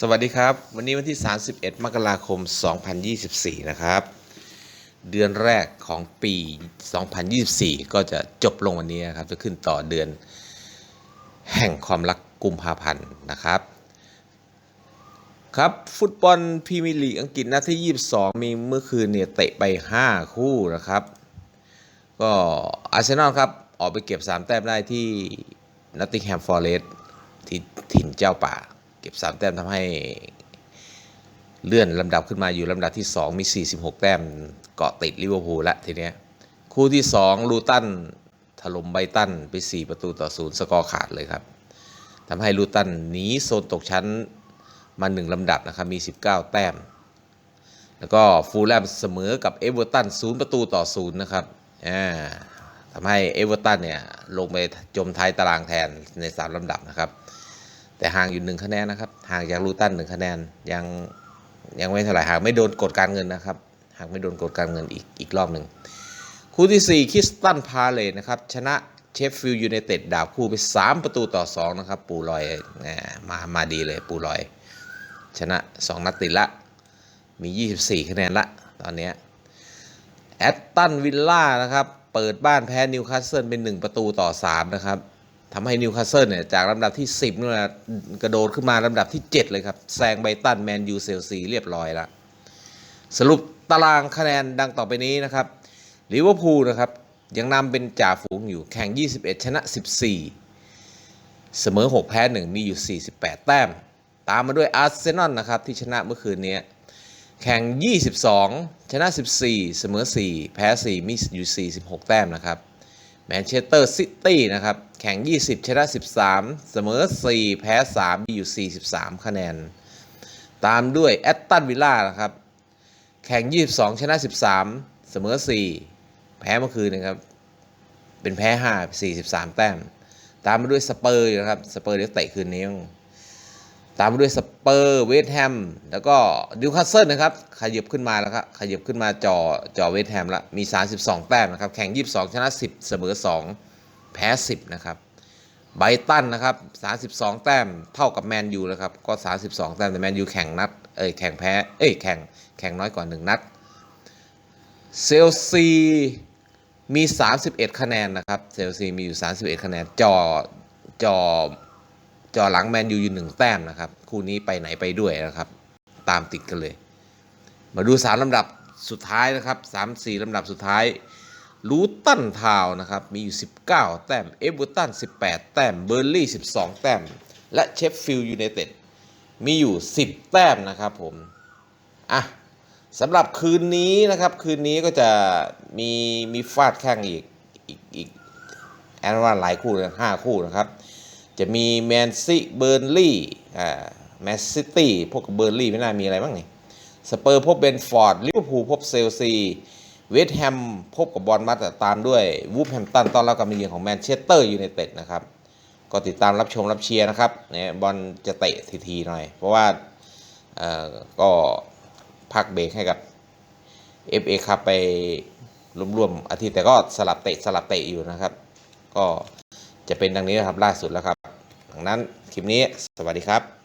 สวัสดีครับ วันนี้วันที่ 31 มกราคม 2024 นะครับ เดือนแรกของปี 2024 ก็จะจบลงวันนี้นะครับ จะขึ้นต่อเดือนแห่งความรักกุมภาพันธ์นะครับ ครับ ฟุตบอลพรีเมียร์ลีกอังกฤษนัดที่ 22 มีเมื่อคืนเนี่ยเตะไป 5 คู่นะครับ ก็อาร์เซนอลครับ ออกไปเก็บ 3 แต้มได้ที่น o ตติงแฮมฟอร์เรสที่ถิ่นเจ้าป่า เก็บ 3 แต้มทำให้เลื่อนลำดับขึ้นมาอยู่ลำดับที่ 2 มี 46 แต้มเกาะติดลิเวอร์พูลละทีเนี้ยคู่ที่ 2 ลูตันถล่มไบตันไป 4 ประตูต่อ0สกอร์ขาดเลยครับทำให้ลูตันหนีโซนตกชั้นมา1ลำดับนะครับมี 19 แต้ม แล้วก็ฟูลแลมเสมอกับเอเวอร์ตัน0ประตูต่อ0นะครับอ่าทำให้เอเวอร์ตันเนี่ยลงไปจมท้ายตารางแทนใน 3ลำดับนะครับ แต่ห่างอยู่หนึ่งคะแนนนะครับห่างจากลูตันหนึ่งคะแนนยังยังไม่เท่าไหร่หากไม่โดนกดการเงินนะครับ หากไม่โดนกดการเงินอีกอีกรอบหนึ่งคู่ที่ 4คริสตันพาเลตนะครับชนะเชฟฟิลด์ยูไนเต็ดดาบคู่ไป 3 ประตูต่อ 2 นะครับ ปูลอยแหมมามาดีเลยปูลอย ชนะ 2 นัดติดละ มี 24 คะแนนละ ตอนนี้แอตตันวิลล่านะครับ เปิดบ้านแพ้นิวคาสเซิลเป็น 1 ประตูต่อ 3 นะครับ ทำให้นิวคาสเซิลเนี่ยจากลำดับที่ 10นู่นะกระโดดขึ้นมาลำดับที่ 7 เลยครับแซงไบตันแมนยูเซลซีเรียบร้อยแล้วสรุปตารางคะแนนดังต่อไปนี้นะครับลิเวอร์พูลนะครับยังนำเป็นจ่าฝูงอยู่แข่ง 21 ชนะ 14 เสมอ 6 แพ้ 1 มีอยู่ 48 แต้ม ตามมาด้วยอาร์เซนอลนะครับที่ชนะเมื่อคืนนี้แข่ง 22 ชนะ 14 เสมอ 4 แพ้ 4 มีอยู่ 46 แต้มนะครับ แมนเชสเตอร์ซิตี้นะครับ แข่ง 20 ชนะ 13 เสมอ 4 แพ้ 3 มีอยู่ 43 คะแนน ตามด้วยแอตตันวิลล่านะครับ แข่ง 22 ชนะ 13 เสมอ 4 แพ้เมื่อคืนนะครับ เป็นแพ้ 5 43 แต้ม ตามมาด้วยสเปอร์นะครับ สเปอร์เดี๋ยวเตะคืนนี้ ตามด้วยสเปอร์เวสแฮมแล้วก็ดิวคาสเซิลนะครับขยับขึ้นมาแล้วครับขยับขึ้นมาจอจอเวสแฮมละมี 32 แต้มนะครับ แข่ง 22 ชนะ 10 เสมอ 2 แพ้ 10 นะครับไบตันนะครับ 32 แต้มเท่ากับแมนยูแล้วครับ ก็ 32 แต้มแต่แมนยูแข่งนัดเอ้ยแข่งแพ้เอ้ยแข่งแข่งน้อยกว่า 1 นัดเซลซีมี 31 คะแนนนะครับเซลซีมีอยู่ 31 คะแนนจอจอ จอหลังแมนยูอยู่หนึ่งแต้มนะครับ คู่นี้ไปไหนไปด้วยนะครับ ตามติดกันเลย มาดู3ลำดับสุดท้ายนะครับ3 4ลำดับสุดท้ายลูตันทาวนะครับ มีอยู่ 19 แต้ม เอเวอร์ตัน 18 แต้ม เบอร์ลี่ 12 แต้ม และเชฟฟิลด์ยูไนเต็ดมีอยู่ 10 แต้มนะครับผม อะสำหรับคืนนี้นะครับ คืนนี้ก็จะมีมีฟาดแข่งอีกอีกอีกแอนว่าหลายคู่เลยห้าคู่นะครับ จะมีแมนซิเบอร์ลี่อ่าแมนซิตี้พวกกับเบอร์ลี่ไม่น่ามีอะไรบ้างนี่สเปอร์พบเบนฟอร์ดลิเวอร์พูลพบเซลซีเวสต์แฮมพบกับบอลมัดตามด้วยวูฟแฮมตันต้อนรับการมาเยือนของแมนเชสเตอร์ยูไนเต็ดนะครับ ก็ติดตามรับชมรับเชียร์นะครับเนี่ยบอลจะเตะทีๆหน่อย เพราะว่าเอ่อก็พักเบรกให้กับ FA ครับไปรวมๆอาทิตย์แต่ก็สลับเตะสลับเตะอยู่นะครับ ก็จะเป็นดังนี้นะครับล่าสุดแล้วครับ ดังนั้นคลิปนี้สวัสดีครับ